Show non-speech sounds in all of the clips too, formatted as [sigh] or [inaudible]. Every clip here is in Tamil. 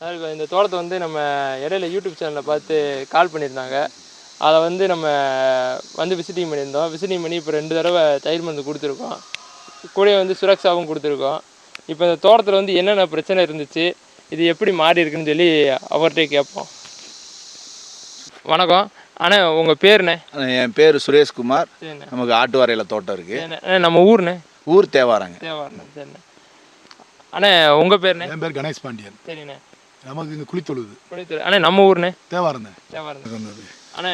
அதாவது இப்ப இந்த தோட்டத்தை வந்து நம்ம இடையில யூடியூப் சேனலில் பார்த்து கால் பண்ணியிருந்தாங்க. அதை வந்து நம்ம வந்து விசிட்டிங் பண்ணியிருந்தோம். விசிட்டிங் பண்ணி இப்போ ரெண்டு தடவை தயிர் மருந்து கொடுத்துருக்கோம். கூடவே வந்து சுரக்ஷாவும் கொடுத்துருக்கோம். இப்போ இந்த தோட்டத்தில் வந்து என்னென்ன பிரச்சனை இருந்துச்சு இது எப்படி மாறி இருக்குன்னு சொல்லி அவர்கிட்ட கேட்போம். வணக்கம். அண்ணே உங்கள் பேருண்ணே? என் பேர் சுரேஷ்குமார். சரிண்ணே. நமக்கு ஆட்டுவாரையில் தோட்டம் இருக்குது நம்ம ஊர்ண்ணே? ஊர் தேவாரங்க. தேவாண்ணே சரிண்ணே. அண்ணே உங்கள் பேருண்ணே? என் பேர் கணேஷ் பாண்டியன். சரிண்ணே. நமக்கு இங்கே குளித்தொழுது. குளித்தூர் அண்ணே நம்ம ஊர்ண்ணே? தேவாரம். தான் தேவாரம் அண்ணே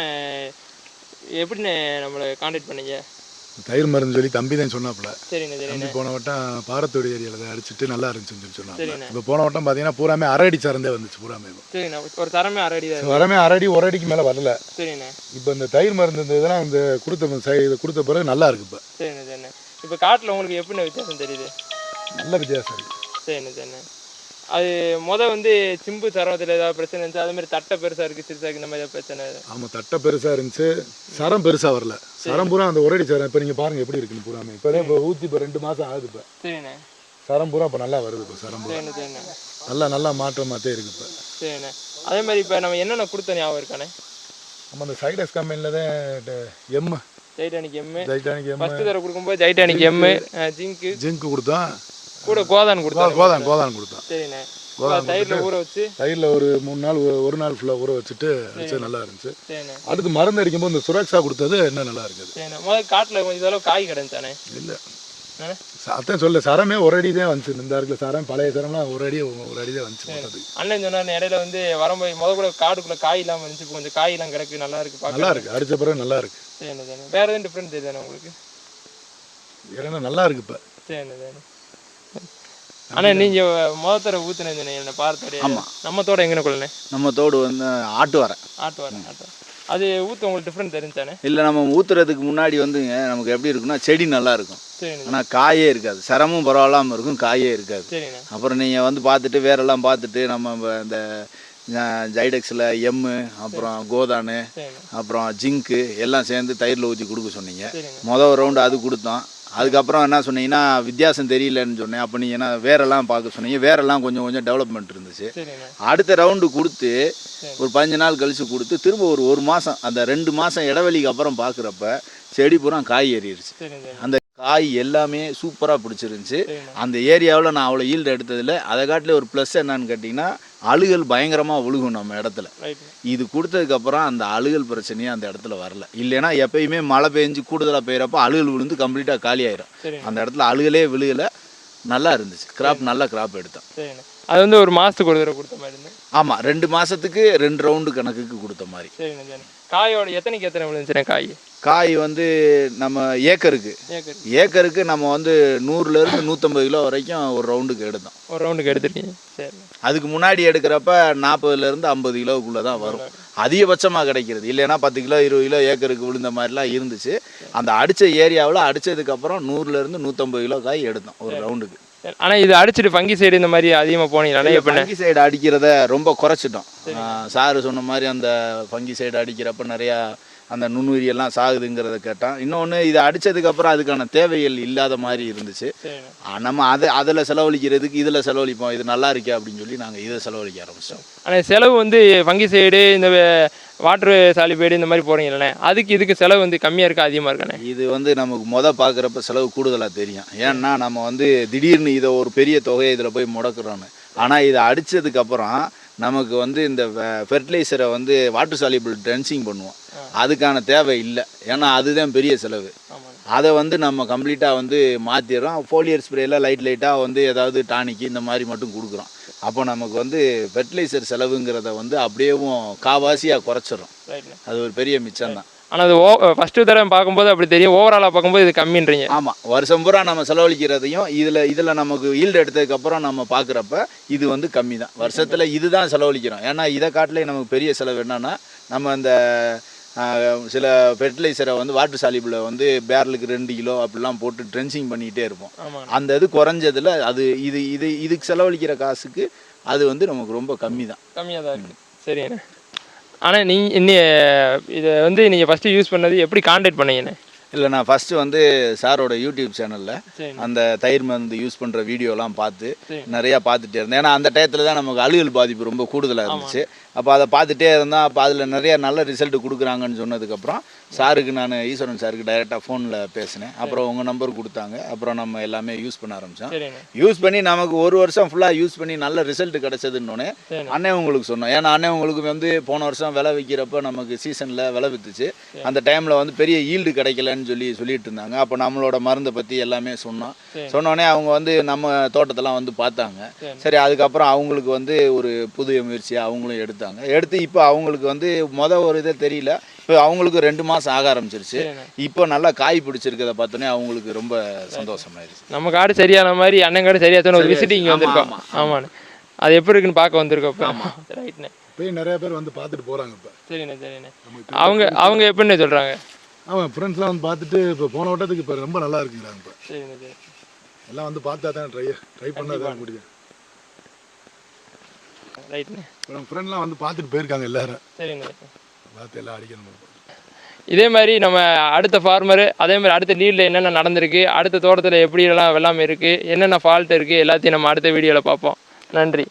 எப்படிண்ணே நம்மளை காண்டாக்ட் பண்ணீங்க? தயிர் மருந்து சொல்லி தம்பி தான் சொன்னாப்புல தம்பி போன வட்டம் பாரத்தோடு ஏரியாவில் அடிச்சுட்டு நல்லா இருந்துச்சுன்னு சொல்லி சொன்னாங்க இப்போ போன வட்டம் பார்த்தீங்கன்னா பூராமே அரடி சார்ந்தே வந்துச்சு பூராமே ஒரு தரமே அரை அடி வரமே அரடி ஒரு அடிக்கு மேலே வரல. இப்போ இந்த தயிர் மருந்து இந்த இதெல்லாம் இந்த கொடுத்த இது கொடுத்த பிறகு நல்லா இருக்கு இப்போ. இப்போ காட்டில் உங்களுக்கு எப்படிண்ணே வித்தியாசம் தெரியுது? நல்ல வித்தியாசம் இருக்கு. சரிண்ணே சரிண்ணே. அது முத வந்து சிம்பு சரவத்தில் ஏதாவது பிரச்சனை இருந்துச்சு? அது மாதிரி தட்டை பெருசாக இருக்குது சிறுசாக இருக்குது இந்த மாதிரி பிரச்சனை ஆமாம் தட்டை பெருசாக இருந்துச்சு. சரம் பெருசாக வரல. சரம் பூரா அந்த ஒரடி சரம். இப்போ நீங்கள் பாருங்கள் எப்படி இருக்குன்னு பூராமே. இப்போ இப்போ ஊற்றி இப்போ ரெண்டு மாதம் ஆகுது இப்போ. சரிண்ணே. சரம் பூரா இப்போ நல்லா வருது இப்போ சரம் பூரா. நல்லா நல்லா மாற்றமாகத்தே இருக்கு இப்போ. சரிண்ணே. அதே மாதிரி இப்போ நம்ம என்னென்ன கொடுத்த ஞாபகம் இருக்கானே நம்ம அந்த சைடஸ் கம்பெனியில் தான் எம் ஜைட்டானிக் எம்மு டைட்டானிக் எம் ஃபஸ்ட்டு தடவை கொடுக்கும்போது ஜைட்டானிக் எம்மு ஜிங்க்கு ஜிங்க் கொடுத்தோம். கூட கோதான் கொடுத்தோம் கோதான் கோதான் கொடுத்தோம் சரிண்ணே. தயிரில் ஊற வச்சு. தயிரில் ஒரு மூணு நாள் ஒரு- நாள் ஃபுல்லாக ஊற வச்சுட்டு வச்சு நல்லா இருந்துச்சு. அடுத்து மருந்து அடிக்கும்போது இந்த சுரக்ஷா கொடுத்தது இன்னும் நல்லா இருக்குது. முதல்ல காட்டில் கொஞ்சம் இதளவு காய் கிடந்துச்சானே இல்லை. அதான் சொல்ல சரமே ஒரு அடி தான் வந்துச்சு. இந்த இருக்கிற சரம் பழைய சரம்லாம் ஒரு அடி ஒரு அடி தான் வந்துச்சு அண்ணன் சொன்னார் இடையில வந்து வரும்போது முத கூட காடுக்குள்ள காய் இல்லாமல் இருந்துச்சு. கொஞ்சம் காய் எல்லாம் கிடக்கு நல்லா இருக்கு நல்லா இருக்கு. அடிச்ச பிறகு நல்லா இருக்கு. வேற எதுவும் டிஃப்ரெண்ட் தெரியுதானே உங்களுக்கு? ஏன்னா நல்லா இருக்கு இப்போ. சரிண்ணே. அண்ணா நீங்க முத தர ஊத்துனேன் என்ன? பார்த்தோடைய நம்ம தோட எங்கன கொள்ளனே? நம்ம தோடு வந்து ஆட்டு வரேன் ஆட்டு வரேன். அது ஊத்து உங்களுக்கு டிஃப்ரெண்ட் தெரிஞ்சானே? இல்லை நம்ம ஊத்துறதுக்கு முன்னாடி வந்துங்க நமக்கு எப்படி இருக்குன்னா செடி நல்லா இருக்கும். ஆனால் காயே இருக்காது. சரமும் பரவாயில்லாமல் இருக்கும் காயே இருக்காது. அப்புறம் நீங்கள் வந்து பார்த்துட்டு வேறெல்லாம் பார்த்துட்டு நம்ம இந்த ஜைடெக்ஸில் எம்மு அப்புறம் கோதானு அப்புறம் ஜிங்க்கு எல்லாம் சேர்ந்து தயிரில் ஊற்றி கொடுக்க சொன்னீங்க. மொதல் ரவுண்டு அது கொடுத்தோம். அதுக்கப்புறம் என்ன சொன்னீங்கன்னா வித்தியாசம் தெரியலன்னு சொன்னேன். அப்போ நீங்கள் என்ன வேறெல்லாம் பார்க்க சொன்னீங்க. வேறெல்லாம் கொஞ்சம் கொஞ்சம் டெவலப்மெண்ட் இருந்துச்சு. அடுத்த ரவுண்டு கொடுத்து ஒரு பதினஞ்சு நாள் கழிச்சு கொடுத்து திரும்ப ஒரு ஒரு மாதம் அந்த ரெண்டு மாதம் இடைவெளிக்கு அப்புறம் பார்க்குறப்ப செடி பூரா காய் ஏறிடுச்சு அந்த காய் எல்லாமே சூப்பராக பிடிச்சிருந்துச்சு. அந்த ஏரியாவில் நான் அவ்வளோ ஈல்டு எடுத்ததில்ல. அதை காட்டிலே ஒரு ப்ளஸ் என்னன்னு கேட்டிங்கன்னா அழுகல் பயங்கரமாக விழுகும் நம்ம இடத்துல. இது கொடுத்ததுக்கப்புறம் அந்த அழுகல் பிரச்சனையே அந்த இடத்துல வரல. இல்லைன்னா எப்பயுமே மழை பெஞ்சு கூடுதலாக பெய்கிறப்ப அழுகல் விழுந்து கம்ப்ளீட்டாக காலி ஆயிரும். அந்த இடத்துல அழுகலே விழுகலை நல்லா இருந்துச்சு. கிராப் நல்ல கிராப் எடுத்தோம் அது வந்து ஒரு மாசத்துக்கு ஒரு தடவை கொடுத்த மாதிரி ஆமாம் ரெண்டு மாதத்துக்கு ரெண்டு ரவுண்டு கணக்குக்கு கொடுத்த மாதிரி. காயோட எத்தனைக்கு எத்தனை விழுந்துச்சுண்ணே காய்? காய் வந்து நம்ம ஏக்கருக்கு. ஏக்கர் ஏக்கருக்கு நம்ம வந்து நூறுலேருந்து நூற்றம்பது கிலோ வரைக்கும் ஒரு ரவுண்டுக்கு எடுத்தோம். ஒரு ரவுண்டுக்கு எடுத்துருக்கீங்க சரிண்ணே அதுக்கு முன்னாடி எடுக்கிறப்ப நாற்பதுலேருந்து ஐம்பது கிலோவுக்குள்ளே தான் வரும். அதிகபட்சமாக கிடைக்கிறது. இல்லைன்னா பத்து கிலோ இருபது கிலோ ஏக்கருக்கு விழுந்த மாதிரிலாம் இருந்துச்சு. அந்த அடித்த ஏரியாவில் அடித்ததுக்கப்புறம் நூறுலேருந்து நூற்றம்பது கிலோ காய் எடுத்தோம் ஒரு ரவுண்டுக்கு சரி. ஆனா இது அடிச்சிட்டு ஃபங்கி சைடு இந்த மாதிரி அதிகமா போனீங்களா? எப்படிண்ணே ஃபங்கி சைடு அடிக்கிறத ரொம்ப குறைச்சிட்டோம். சாரு. சொன்ன மாதிரி அந்த ஃபங்கி சைடு அடிக்கிறப்ப நிறையா அந்த நுண்ணுயிரி எல்லாம் சாகுதுங்கிறத கேட்டான். இன்னொன்று இது அடித்ததுக்கப்புறம் அதுக்கான தேவைகள் இல்லாத மாதிரி இருந்துச்சு. நம்ம அது அதில் செலவழிக்கிறதுக்கு இதில் செலவழிப்போம். இது நல்லா இருக்கே அப்படின்னு சொல்லி நாங்கள் இதை செலவழிக்க ஆரம்பிச்சிட்டோம் ஆனால் செலவு வந்து ஃபங்கி சைடு இந்த வாட்ரு சாலிபேடு இந்த மாதிரி போகிறீங்களே அதுக்கு இதுக்கு செலவு வந்து கம்மியாக இருக்கா அதிகமாக இருக்கானே இது வந்து நமக்கு முத பார்க்குறப்ப செலவு கூடுதலாக தெரியும். ஏன்னா நம்ம வந்து திடீர்னு இதை ஒரு பெரிய தொகையை இதில் போய் முடக்குறோன்னு ஆனால் இதை அடித்ததுக்கப்புறம் நமக்கு வந்து இந்த ஃபெர்டிலைசரை வந்து வாட்டர் சாலிபிள் ட்ரென்சிங் பண்ணுவோம். அதுக்கான தேவை இல்லை. ஏன்னா அதுதான் பெரிய செலவு. அதை வந்து நம்ம கம்ப்ளீட்டாக வந்து மாற்றிடுறோம் ஃபோலியர் ஸ்ப்ரேல லைட் லைட்டாக வந்து ஏதாவது டானிக்கு இந்த மாதிரி மட்டும் கொடுக்குறோம். அப்போ நமக்கு வந்து ஃபெர்டிலைசர் செலவுங்கிறத வந்து அப்படியேவும் காவாசியாக குறைச்சிடும் அது ஒரு பெரிய மிச்சம் தான் ஆனால் அது ஓ ஃபஸ்ட்டு தடவை பார்க்கும்போது அப்படி தெரியும். ஓவராலாக பார்க்கும்போது இது கம்மின்றீங்க. ஆமாம் வருஷம் பூரா நம்ம செலவழிக்கிறதையும் இதில் இதில் நமக்கு ஈல்டு எடுத்ததுக்கப்புறம் நம்ம பார்க்குறப்ப இது வந்து கம்மி தான் வருஷத்தில் இதுதான் செலவழிக்கிறோம். ஏன்னா இதை காட்டிலே நமக்கு பெரிய செலவு என்னன்னா நம்ம அந்த சில ஃபெர்டிலைசரை வந்து வாட்டர் சாலிபில் வந்து பேரலுக்கு ரெண்டு கிலோ அப்படிலாம் போட்டு ட்ரென்சிங் பண்ணிக்கிட்டே இருப்போம். அந்த இது குறைஞ்சதில் அது இது இது இதுக்கு செலவழிக்கிற காசுக்கு அது வந்து நமக்கு ரொம்ப கம்மி தான் கம்மியாக தான் இருக்குது சரிண்ணே ஆனால் நீ இன்னி இதை வந்து நீங்கள் ஃபஸ்ட்டு யூஸ் பண்ணது எப்படி காண்டாக்ட் பண்ணீங்கண்ணே இல்லை நான் ஃபஸ்ட்டு வந்து சாரோட யூடியூப் சேனலில் அந்த தயிர் மருந்து யூஸ் பண்ணுற வீடியோலாம் பார்த்து. நிறையா பார்த்துட்டே இருந்தேன். ஏன்னா அந்த டயத்தில் தான் நமக்கு அழுகல் பாதிப்பு ரொம்ப கூடுதலாக இருந்துச்சு. அப்போ அதை பார்த்துட்டே இருந்தோம் அப்போ அதில் நிறைய நல்ல ரிசல்ட் கொடுக்குறாங்கன்னு சொன்னதுக்கப்புறம் சாருக்கு நான் ஈஸ்வரன் சாருக்கு டைரெக்டாக ஃபோனில் பேசினேன். அப்புறம் உங்கள் நம்பர் கொடுத்தாங்க. அப்புறம் நம்ம எல்லாமே யூஸ் பண்ண ஆரம்பித்தோம் யூஸ் பண்ணி நமக்கு ஒரு வருஷம் ஃபுல்லாக யூஸ் பண்ணி நல்ல ரிசல்ட் கிடச்சதுன்னொன்னே அண்ணன் உங்களுக்கு சொன்னோம். ஏன்னா அண்ணன் உங்களுக்கு வந்து போன வருஷம் விலை விற்கிறப்ப நமக்கு சீசனில் விலை வித்துச்சு. அந்த டைமில் வந்து பெரிய ஈல்டு கிடைக்கலன்னு சொல்லி சொல்லிட்டு இருந்தாங்க அப்போ நம்மளோட மருந்தை பற்றி எல்லாமே சொன்னோம். சொன்னோடனே அவங்க வந்து நம்ம தோட்டத்தெல்லாம் வந்து பார்த்தாங்க. சரி. அதுக்கப்புறம் அவங்களுக்கு வந்து ஒரு புதிய முயற்சியாக அவங்களும் எடுத்தாங்க. எடுத்து இப்போ அவங்களுக்கு வந்து மொதல் ஒரு இதே தெரியல. இப்போ அவங்களுக்கு ரெண்டு மாதம் ஆக ஆரம்பிச்சிருச்சு. இப்போ நல்லா காய் பிடிச்சிருக்கத பார்த்தோன்னே அவங்களுக்கு ரொம்ப சந்தோஷமாயிருச்சு. நம்ம காடு சரியான மாதிரி அண்ணன் காடு சரியா ஒரு விசிட்டிங் வந்திருக்கோம். ஆமா, ஆமாண்ணே. அது எப்படி இருக்குன்னு பார்க்க வந்திருக்கோம் இப்போ. ரைட்ண்ணே [laughs] இப்போயும் நிறைய பேர் வந்து பார்த்துட்டு போகிறாங்க இப்போ. சரிண்ணே சரிண்ணே. அவங்க அவங்க எப்படிண்ணே சொல்கிறாங்க ஆமாம் ஃப்ரெண்ட்ஸ்லாம் வந்து பார்த்துட்டு இப்போ போன வட்டத்துக்கு இப்போ ரொம்ப நல்லா இருக்குங்கிறாங்க இப்போ. சரிண்ணே சரி எல்லாம் வந்து பார்த்தா தான் ட்ரை ட்ரை பண்ணால் தான் முடியும். ரைட்ண்ணே இப்போ நம்ம ஃப்ரெண்ட்லாம் வந்து பார்த்துட்டு போயிருக்காங்க எல்லாரும். சரிண்ணே பார்த்து எல்லாம் அடிக்கணும். இதே மாதிரி நம்ம அடுத்த ஃபார்மரு அதே மாதிரி அடுத்த நீரில் என்னென்ன நடந்திருக்கு அடுத்த தோட்டத்தில் எப்படி எல்லாம் வெள்ளாமை இருக்குது என்னென்ன ஃபால்ட் இருக்குது எல்லாத்தையும் நம்ம அடுத்த வீடியோவில் பார்ப்போம். நன்றி.